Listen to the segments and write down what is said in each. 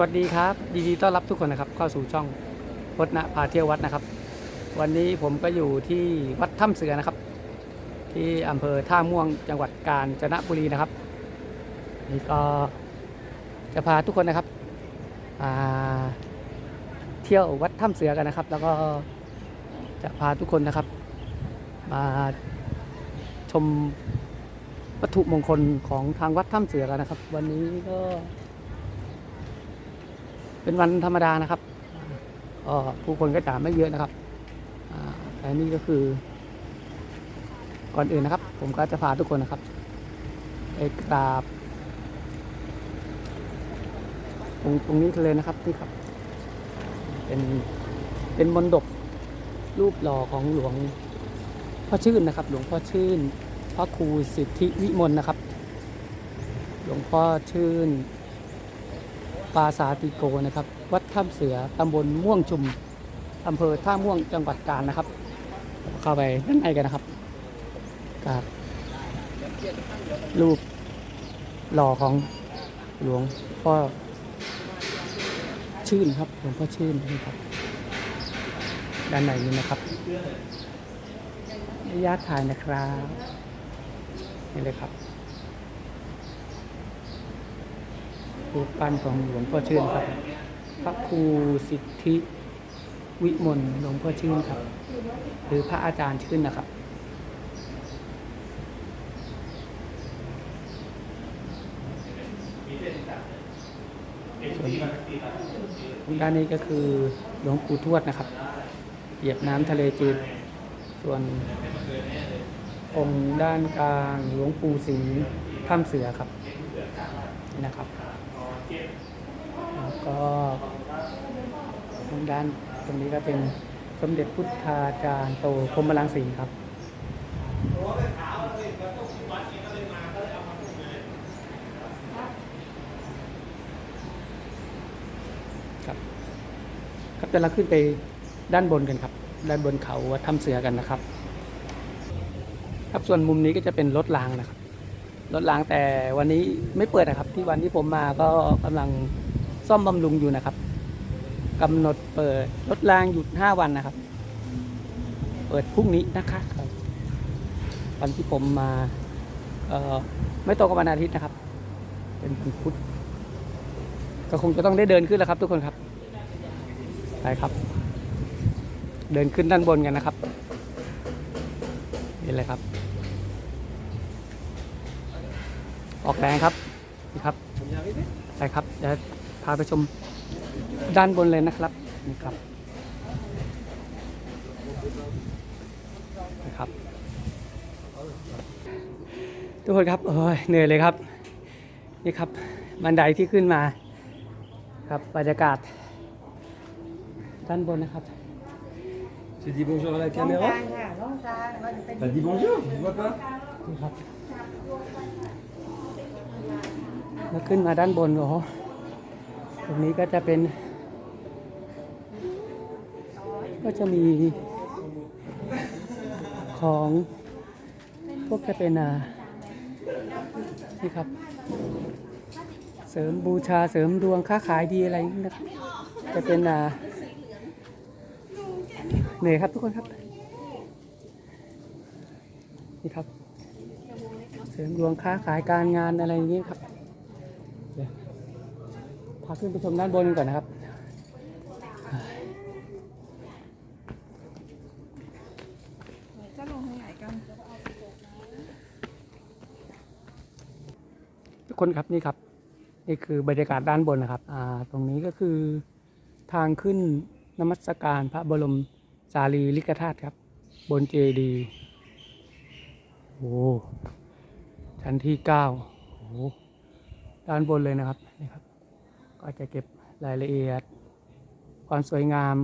วัสดีครับยินดีต้อนรับทุกคนนะครับเข้าสู่ช่องพจนะพาเที่ยววัดนะครับ วันนี้ผมก็อยู่ที่วัดถ้ำเสือนะครับ ที่อำเภอท่าม่วงจังหวัดกาญจนบุรีนะครับนี่ก็จะพาทุกคนนะครับอ่าเที่ยววัดถ้ำเสือกันนะครับ แล้วก็จะพาทุกคนนะครับ มาชมวัตถุมงคลของทางวัดถ้ำเสือกันนะครับ วันนี้ก็ เป็นวันธรรมดานะครับก็ผู้คนก็จะไม่เยอะนะครับอ่าแต่นี่ก็คือ ก่อนอื่นนะครับ ผมก็จะพาทุกคนนะครับไปกราบตรงตรงนี้เลยนะครับนี่ครับ เป็นเป็นมนดบรูปหล่อของหลวงพ่อชื่นนะครับ หลวงพ่อชื่นพระครูสิทธิวิมลนะครับ หลวงพ่อชื่น ปราสาติโกนะครับ วัดถ้ำเสือตำบลม่วงชุมอำเภอท่าม่วงจังหวัดกาญนะครับ เข้าไปด้านในกันนะครับกับรูปหล่อของหลวงพ่อชื่นครับหลวงพ่อชื่นนะครับ ด้านในนี้นะครับญาตถ่ายนะครับนี่เลยครับ รูปปั้นของหลวงพ่อชื่นครับ พระครูสิทธิวิมลหลวงพ่อชื่นครับ หรือพระอาจารย์ชื่นนะครับ ส่วนด้านนี้ก็คือหลวงปู่ทวดนะครับ เหยียบน้ำทะเลจืดส่วนองค์ด้านกลางหลวงปู่สิงห์ถ้ำเสือครับนะครับ ก็ทางด้านตรงนี้ก็เป็นสมเด็จพุทธาจารย์โตพรมลังสีครับครับครับเดี๋ยวเราขึ้นไปด้านบนกันครับ ด้านบนเขาวัดถ้ำเสือกันนะครับ ครับส่วนมุมนี้ก็จะเป็นรถรางนะครับรถรางแต่วันนี้ไม่เปิดนะครับ ที่วันที่ผมมาก็กำลัง ซ่อมบำรุงอยู่นะครับกำหนดเปิดรถรางหยุด 5 วันนะครับ เปิดพรุ่งนี้นะคะครับวันที่ผมมาเอ่อไม่ตรงกับวันอาทิตย์นะครับ เป็นวันพุธก็คงจะต้องได้เดินขึ้นแล้วครับ ทุกคนครับไปครับ เดินขึ้นด้านบนกันนะครับนี่เลยครับ ออกแรงครับนี่ครับไปครับเดี๋ยวาไปชมด้านบนเลยนะครับนี่ครับนะครับ ทุกคนครับโอ้ยเหนื่อยเลยครับ นี่ครับบันไดที่ขึ้นมาครับบรรยากาศ ด้านบนนะครับ Tu dis bonjour à la น้อง caméra จานค่ะน้องจานเราจะเป็น T'as dit bonjour, je vois pas นี่ครับแล้วขึ้นมาด้านบนโอ้โห ตรงนี้ก็จะเป็น ก็จะมีของพวกจะเป็นอ่านี่ครับ เสริมบูชาเสริมดวงค้าขายดีอะไรนี้นะครับจะเป็นอ่าเหนื่อยครับทุกคนครับนี่ครับ เสริมดวงค้าขายการงานอะไรอย่างนี้ครับ พาขึ้นไปชมด้านบนก่อนนะครับ จะลงทางไหนกัน ทุกคนครับนี่ครับ นี่คือบรรยากาศด้านบนนะครับอ่าตรงนี้ก็คือทางขึ้นนมัสการพระบรมสารีริกธาตุครับ บนเจดีย์โอ้ชั้นที่เก้าโอ้ด้านบนเลยนะครับนี่ครับ ก็จะเก็บรายละเอียด ความสวยงาม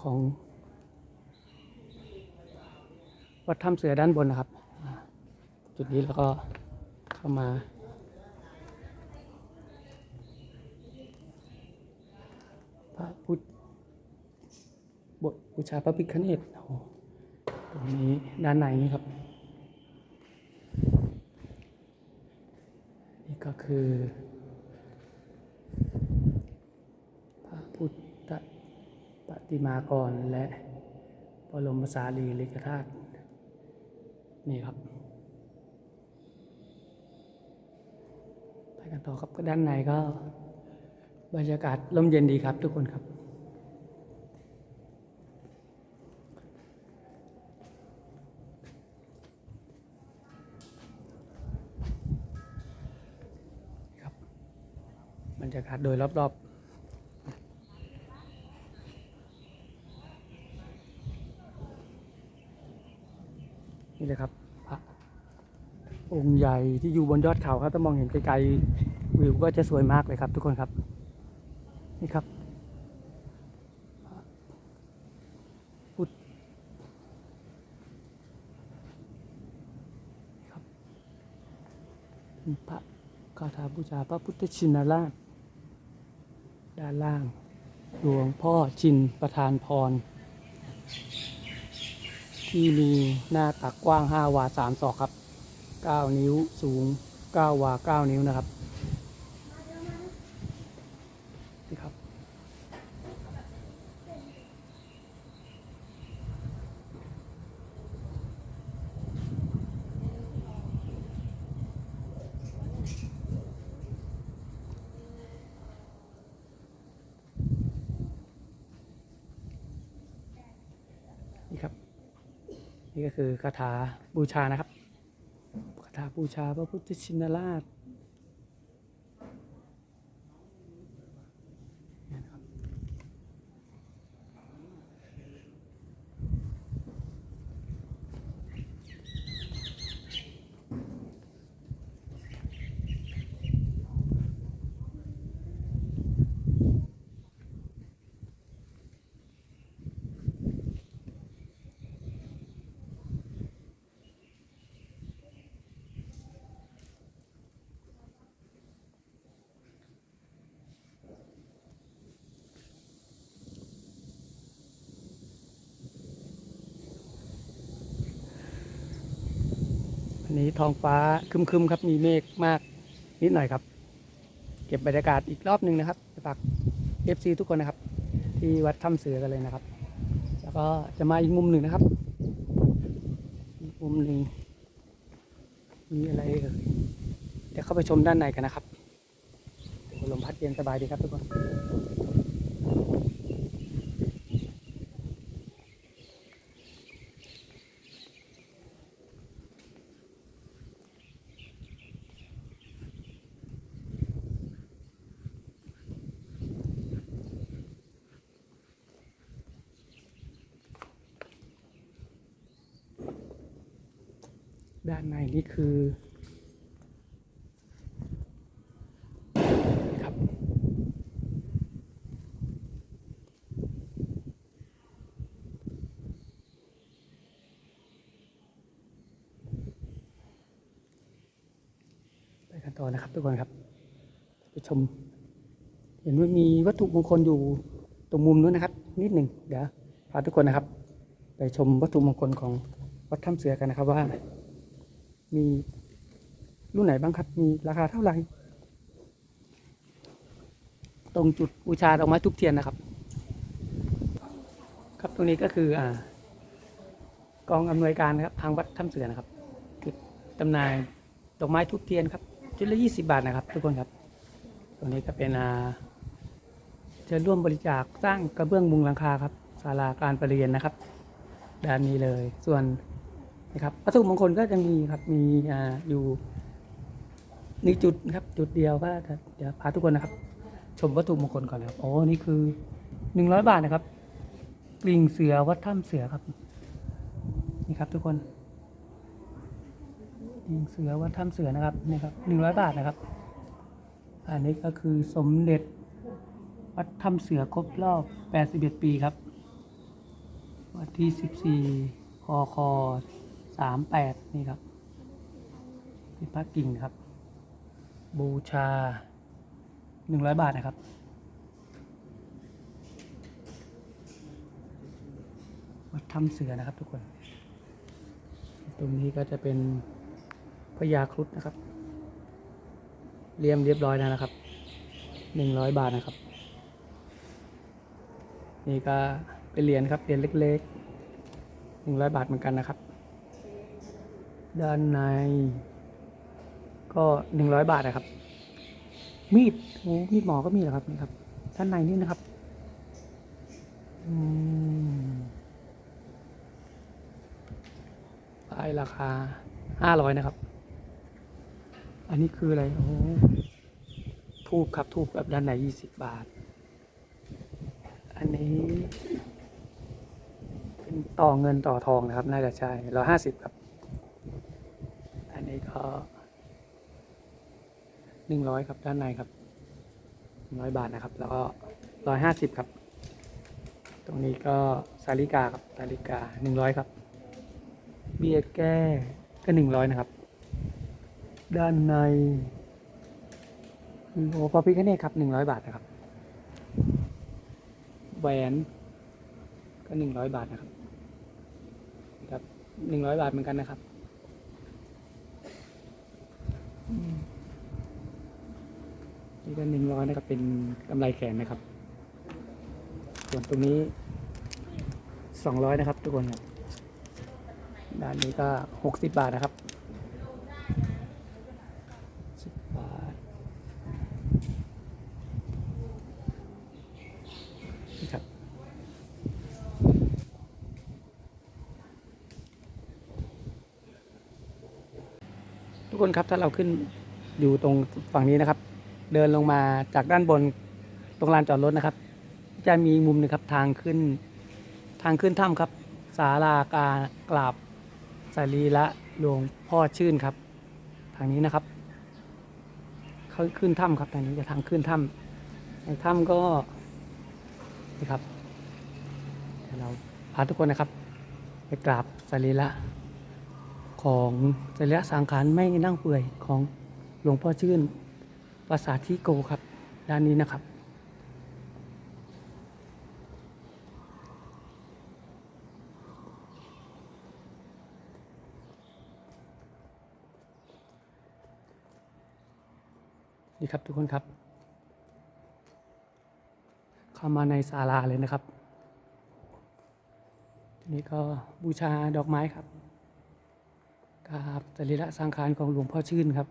ของวัดถ้ำเสือด้านบนนะครับ จุดนี้แล้วก็เข้ามาพระพุทธบทบูชาพระพิฆเนศตรงนี้ด้านในนี่ครับ นี่ก็คือ ติมากรและบรมสารีริกธาตุนี่ครับ ไปกันต่อครับด้านในก็บรรยากาศร่มเย็นดีครับทุกคนครับ ครับ บรรยากาศโดยรอบๆ นี่เลยครับพระองค์ใหญ่ที่อยู่บนยอดเขาครับถ้ามองเห็นไกลๆวิวก็จะสวยมากเลยครับ ทุกคนครับ นี่ครับพระพุทธครับพระคาถาบูชาพระพุทธชินราชด้านล่างหลวงพ่อชินประธานพร ที่มีหน้าตักกว้าง 5 วา 3 ศอกครับ 9 นิ้วสูง 9 วา 9 นิ้วนะครับ นี่ครับ นี่ครับ นี่ก็ คาถาบูชานะครับคาถาบูชาพระพุทธชินราช นี้ท้องฟ้าคึมๆครับ มีเมฆมากนิดหน่อยครับ เก็บบรรยากาศอีกรอบหนึ่งนะครับไปฝาก FC ทุกคนนะครับ ที่วัดถ้ำเสือกันเลยนะครับ แล้วก็จะมาอีกมุมหนึ่งนะครับมุมหนึ่งมีอะไรเอ่ยเดี๋ยวเข้าไปชมด้านในกันนะครับลมพัดเย็นสบายดีครับทุกคน ด้านในนี่คือ ครับ ไปกันต่อนะครับทุกคนครับ ไปชม เห็นว่ามีวัตถุมงคลอยู่ตรงมุมนู้นนะครับ นิดหนึ่งเดี๋ยวพาทุกคนนะครับ ไปชมวัตถุมงคลของวัดถ้ำเสือกันนะครับว่า มีรุ่นไหนบ้างครับ มีราคาเท่าไหร่ ตรงจุดบูชาดอกไม้ทุกเทียนนะครับ ครับตรงนี้ก็คืออ่ากองอำนวยการครับทางวัดถ้ำเสือนะครับจุดจำหน่ายดอกไม้ทุกเทียนครับจุดละยี่สิบาทนะครับ ทุกคนครับ ตรงนี้ก็เป็นอ่าจะร่วมบริจาคสร้างกระเบื้องมุงหลังคาครับศาลาการประเรียนนะครับ ด้านนี้เลยส่วน นะครับวัตถุมงคลก็จะมีครับมีอยู่หนึ่งจุดครับจุดเดียวก็จะเดี๋ยวพาทุกคนนะครับ ชมวัตถุมงคลก่อนนะครับโอ้นี่คือหนึ่งร้อยบาทนะครับกลิ่งเสือวัดถ้ำเสือครับนี่ครับทุกคนกลิ่งเสือวัดถ้ำเสือนะครับนี่ครับหนึ่งร้อยบาทนะครับ อันนี้ก็คือสมเด็จวัดถ้ำเสือครบรอบแปดสิบเอ็ดปีครับ วันที่สิบสี่คอคอ สามแปดนี่ครับเป็นพระกิ่งครับ บูชาหนึ่งร้อยบาทนะครับวัดถ้ำเสือนะครับทุกคน ตรงนี้ก็จะเป็นพญาครุฑนะครับ เรียมเรียบร้อยแล้วนะครับหนึ่งร้อยบาทนะครับ นี่ก็เป็นเหรียญครับเหรียญเล็กๆหนึ่งร้อยบาทเหมือนกันนะครับ ด้านใน ก็หนึ่งร้อยบาทนะครับ มีดโอ้มีดหมอก็มีเหรอครับนี่ครับ ด้านในนี่นะครับอืมป้ายราคาห้าร้อยนะครับ อันนี้คืออะไรโอ้ทูบครับทูบแบบด้านในยี่สิบบาท อันนี้ เป็นต่อเงินต่อทองนะครับ น่าจะใช่ร้อยห้าสิบครับ นี้ก็หนึ่งร้อยครับด้านในครับร้อยบาทนะครับ แล้วก็ร้อยห้าสิบครับ ตรงนี้ก็สาลิกาครับสาลิกาหนึ่งร้อยครับ เบียร์แก้ก็หนึ่งร้อยนะครับ ด้านในโอ้พอพิคเนตครับหนึ่งร้อยบาทนะครับแหวนก็หนึ่งร้อยบาทนะครับครับหนึ่งร้อยบาทเหมือนกันนะครับอืมนี่ ก็หนึ่งร้อยนะครับเป็นกำไรแขนนะครับ ส่วนตรงนี้สองร้อยนะครับทุกคนครับด้านนี้ก็หกสิบบาทนะครับสิบบาทนี่ครับทุกคนครับถ้าเราขึ้นอยู่ตรงฝั่งนี้นะครับ เดินลงมาจากด้านบนตรงลานจอดรถนะครับ จะมีมุมนึงครับทางขึ้น ทางขึ้นถ้ำครับศาลากากราบสรีละหลวงพ่อชื่นครับ ทางนี้นะครับข,ขึ้นถ้ำครับทางนี้จะทางขึ้นถ้ำในถ้ำก็นี่ครับเดี๋ยวเราพาทุกคนนะครับ ไปกราบสรีระของสรีระสังขารไม่นั่งเปื่อยของหลวงพ่อชื่น ปราสาทที่โกครับ ด้านนี้นะครับ นี่ครับทุกคนครับ เข้ามาในศาลาเลยนะครับ นี่ก็บูชาดอกไม้ครับกราบสรีระสังขารของหลวงพ่อชื่นครับ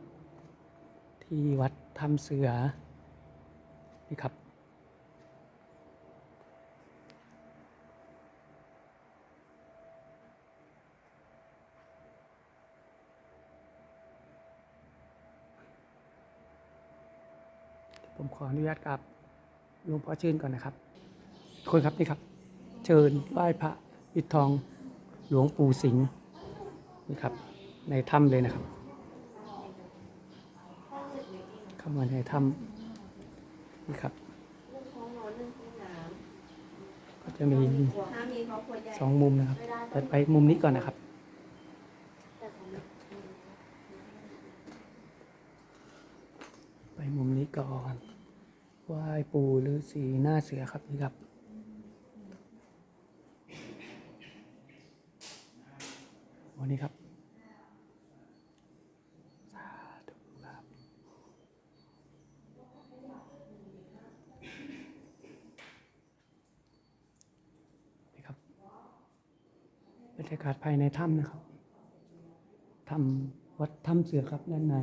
ที่วัด ถ้ำเสือ นี่ครับ ผมขออนุญาตกับหลวงพ่อชื่นก่อนนะครับทุกคนครับนี่ครับ เชิญไหว้พระปิดทองหลวงปู่สิงห์นี่ครับ ในถ้ำเลยนะครับ เข้ามาในถ้ำนี่ครับ ก็จะมีสองมุมนะครับแต่ไปมุมนี้ก่อนนะครับไปมุมนี้ก่อนไหว้ปู่ฤาษีหน้าเสือครับนี่ครับวันนี้ครับสาธุครับนี่ครับบ รรยากาศภายในถ้ำนะครับถ้ำวัดถ้ำเสือครับด้านใน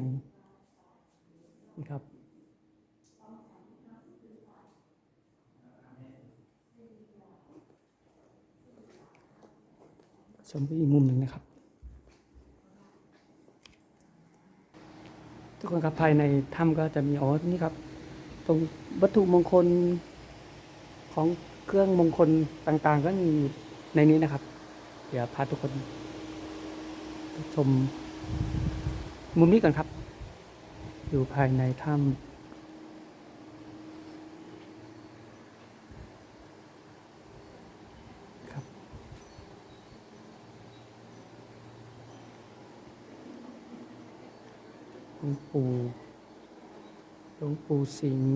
นี่ครับชมไปอีกมุมหนึ่งนะครับทุกคนครับภายในถ้ำก็จะมีอ๋อนี่ครับ ตรงวัตถุมงคลของเครื่องมงคลต่างๆ ก็มีในนี้นะครับ เดี๋ยวพาทุกคนชมมุมนี้ก่อนครับ อยู่ภายในถ้ำครับหลวงปู่หลวงปู่สิงห์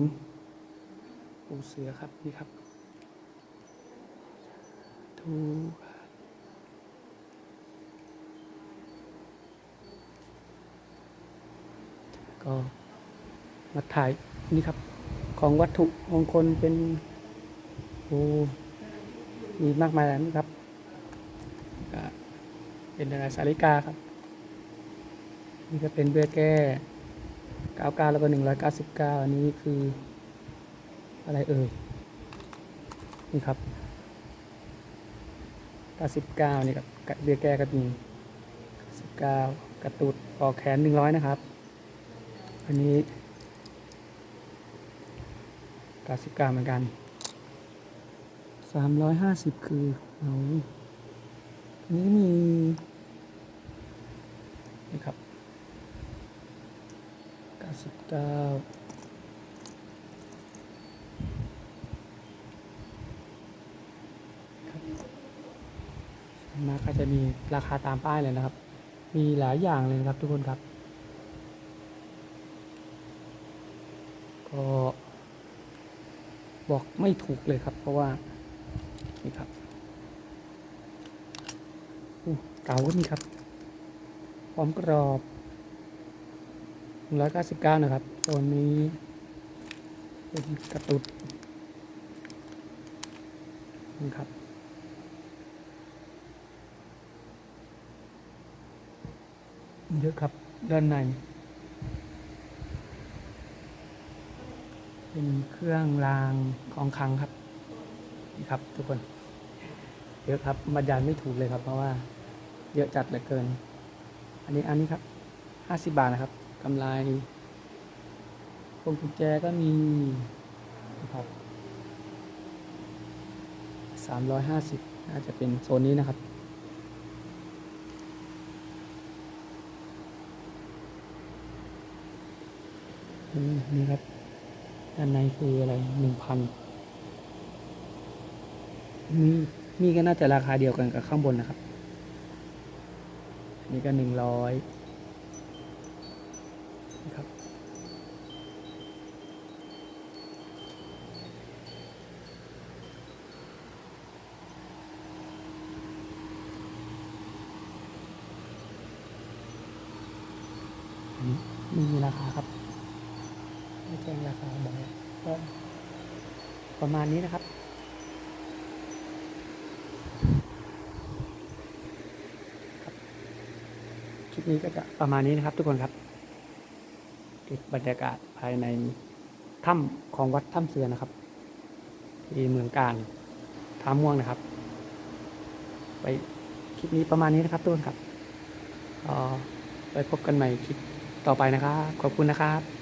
ปู่เสือครับ นี่ครับทูครับ ก็มาถ่ายนี่ครับ ของวัตถุมงคลเป็นโอ้มีมากมายแล้วนะครับ เป็นอะไรสาริกาครับ นี่ก็เป็นเบี้ยแก้99แล้วก็199อันนี้คือ อะไรเอ่ย นี่ครับ99นี่ครับเบี้ยแก้ก็มี99กระตุดปอกแขน100นะครับ อันนี้99เหมือนกัน350คือเอาอันนี้มี นี่ครับ99ครับมาก็จะมีราคาตามป้ายเลยนะครับ มีหลายอย่างเลยนะครับทุกคนครับ ก็บอกไม่ถูกเลยครับ เพราะว่า นี่ครับเก๋าก็มีครับพร้อมกรอบ199นะครับตัวนี้เป็นกระตุดนี่ครับเยอะครับด้านใน เป็นเครื่องรางของขลังครับนี่ครับ ทุกคน เยอะครับบรรยายไม่ถูกเลยครับ เพราะว่า เยอะจัดเหลือเกิน อันนี้อันนี้ครับห้าสิบบาทนะครับกำไรพวงกุญแจก็มีนะครับสามร้อยห้าสิบน่าจะเป็นโซนนี้นะครับนี่ครับ ด้านในคืออะไรหนึ่งพันนี่นี่ก็น่าจะราคาเดียวกันกับข้างบนนะครับ นี่ก็หนึ่งร้อยนี่ครับอันนี้ไม่มีราคาครับไม่แจ้งราคา ประมาณนี้นะครับ คลิปนี้ก็จะประมาณนี้นะครับทุกคนครับเก็บบรรยากาศภายในถ้ำของวัดถ้ำเสือนะครับ ที่เมืองการท่าม่วงนะครับ ไปคลิปนี้ประมาณนี้นะครับทุกคนครับออไปพบกันใหม่คลิปต่อไปนะครับ ขอบคุณนะครับ